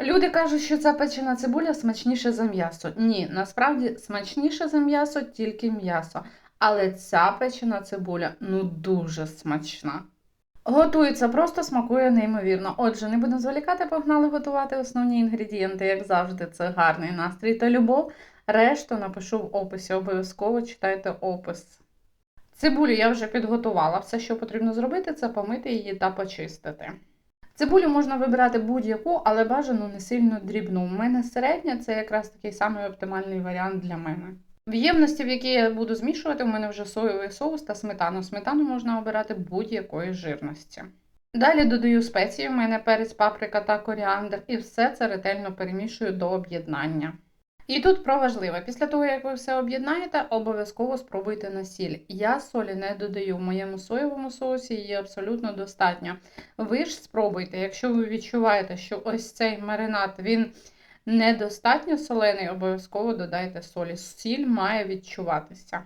Люди кажуть, що ця печена цибуля смачніше за м'ясо. Ні, насправді смачніше за м'ясо тільки м'ясо. Але ця печена цибуля ну дуже смачна. Готується просто смакує неймовірно. Отже, не будемо зволікати, погнали готувати основні інгредієнти, як завжди, це гарний настрій та любов. Решту напишу в описі. Обов'язково читайте опис. Цибулю я вже підготувала. Все, що потрібно зробити, це помити її та почистити. Цибулю можна вибирати будь-яку, але бажано не сильно дрібну. У мене середня це якраз такий самий оптимальний варіант для мене. В ємності, в якій я буду змішувати, у мене вже соєвий соус та сметану. Сметану можна обирати будь-якої жирності. Далі додаю спеції, у мене перець, паприка та коріандр, і все це ретельно перемішую до об'єднання. І тут про важливе, після того, як ви все об'єднаєте, обов'язково спробуйте на сіль. Я солі не додаю в моєму соєвому соусі, її абсолютно достатньо. Ви ж спробуйте, якщо ви відчуваєте, що ось цей маринад він недостатньо солений, обов'язково додайте солі. Сіль має відчуватися.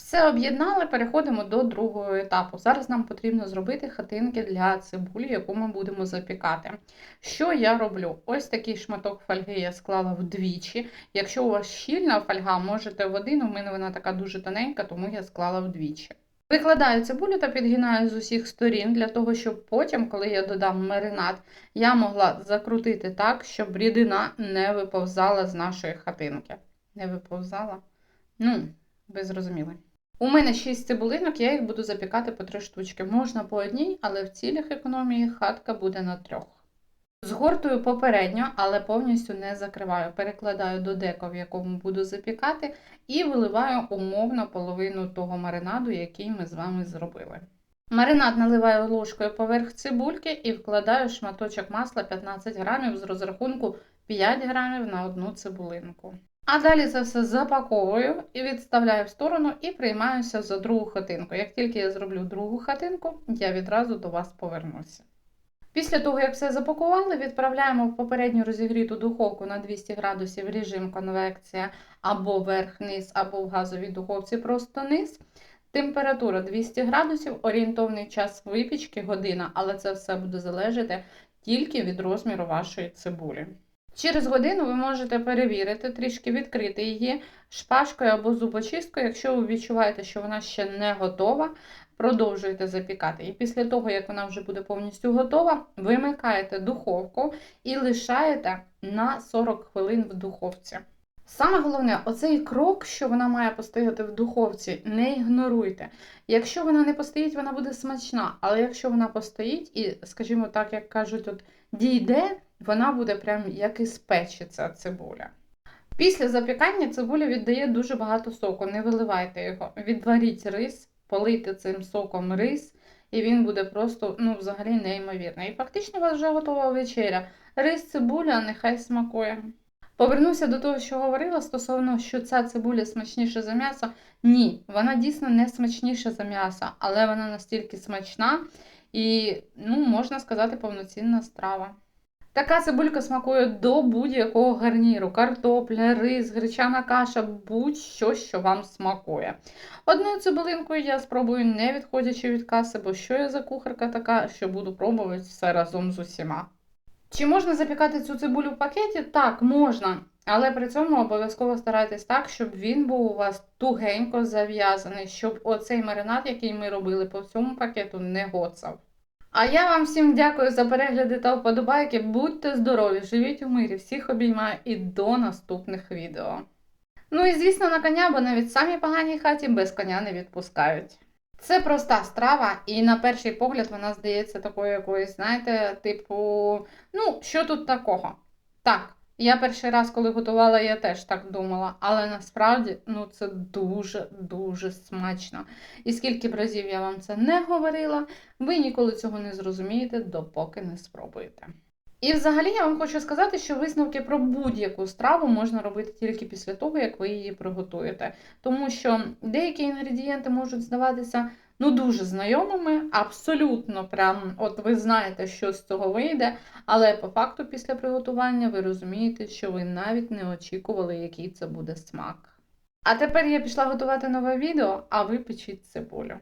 Все об'єднали, переходимо до другого етапу. Зараз нам потрібно зробити хатинки для цибулі, яку ми будемо запікати. Що я роблю? Ось такий шматок фольги я склала вдвічі. Якщо у вас щільна фольга, можете в один, у мене вона така дуже тоненька, тому я склала вдвічі. Викладаю цибулю та підгинаю з усіх сторін для того, щоб потім, коли я додам маринад, я могла закрутити так, щоб рідина не виповзала з нашої хатинки. Не виповзала? Ну, ви зрозуміли. У мене 6 цибулинок, я їх буду запікати по 3 штучки. Можна по одній, але в цілях економії хатка буде на трьох. Згортую попередньо, але повністю не закриваю. Перекладаю до дека, в якому буду запікати, і виливаю умовно половину того маринаду, який ми з вами зробили. Маринад наливаю ложкою поверх цибульки і вкладаю шматочок масла 15 грамів з розрахунку 5 грамів на одну цибулинку. А далі це все запаковую і відставляю в сторону і приймаюся за другу хатинку. Як тільки я зроблю другу хатинку, я відразу до вас повернуся. Після того, як все запакували, відправляємо в попередню розігріту духовку на 200 градусів режим конвекція або верх-низ, або в газовій духовці просто низ. Температура 200 градусів, орієнтовний час випічки година, але це все буде залежати тільки від розміру вашої цибулі. Через годину ви можете перевірити, трішки відкрити її шпажкою або зубочисткою, якщо ви відчуваєте, що вона ще не готова, продовжуєте запікати. І після того, як вона вже буде повністю готова, вимикаєте духовку і лишаєте на 40 хвилин в духовці. Саме головне, оцей крок, що вона має постояти в духовці, не ігноруйте. Якщо вона не постоїть, вона буде смачна. Але якщо вона постоїть і, скажімо так, як кажуть, от дійде, вона буде прям як і спечиться цибуля. Після запікання цибуля віддає дуже багато соку, не виливайте його. Відваріть рис, полийте цим соком рис, і він буде просто ну, взагалі неймовірний. І фактично у вас вже готова вечеря. Рис, цибуля, нехай смакує. Повернуся до того, що говорила стосовно, що ця цибуля смачніша за м'ясо. Ні, вона дійсно не смачніша за м'ясо, але вона настільки смачна і, ну, можна сказати, повноцінна страва. Така цибулька смакує до будь-якого гарніру: картопля, рис, гречана каша, будь-що, що вам смакує. Одною цибулинкою я спробую, не відходячи від каси, бо що я за кухарка така, що буду пробувати все разом з усіма. Чи можна запікати цю цибулю в пакеті? Так, можна. Але при цьому обов'язково старайтесь так, щоб він був у вас тугенько зав'язаний, щоб оцей маринад, який ми робили по всьому пакету, не гоцав. А я вам всім дякую за перегляди та вподобайки. Будьте здорові, живіть у мирі, всіх обіймаю і до наступних відео. Ну і звісно, на коня, бо навіть самі поганій хаті без коня не відпускають. Це проста страва, і на перший погляд вона здається такою якоюсь, знаєте, типу, ну, що тут такого? Так, я перший раз, коли готувала, я теж так думала, але насправді ну, це дуже-дуже смачно. І скільки б разів я вам це не говорила, ви ніколи цього не зрозумієте, допоки не спробуєте. І взагалі я вам хочу сказати, що висновки про будь-яку страву можна робити тільки після того, як ви її приготуєте. Тому що деякі інгредієнти можуть здаватися ну дуже знайомими, абсолютно прям, от ви знаєте, що з цього вийде, але по факту після приготування ви розумієте, що ви навіть не очікували, який це буде смак. А тепер я пішла готувати нове відео, а ви печіть цибулю.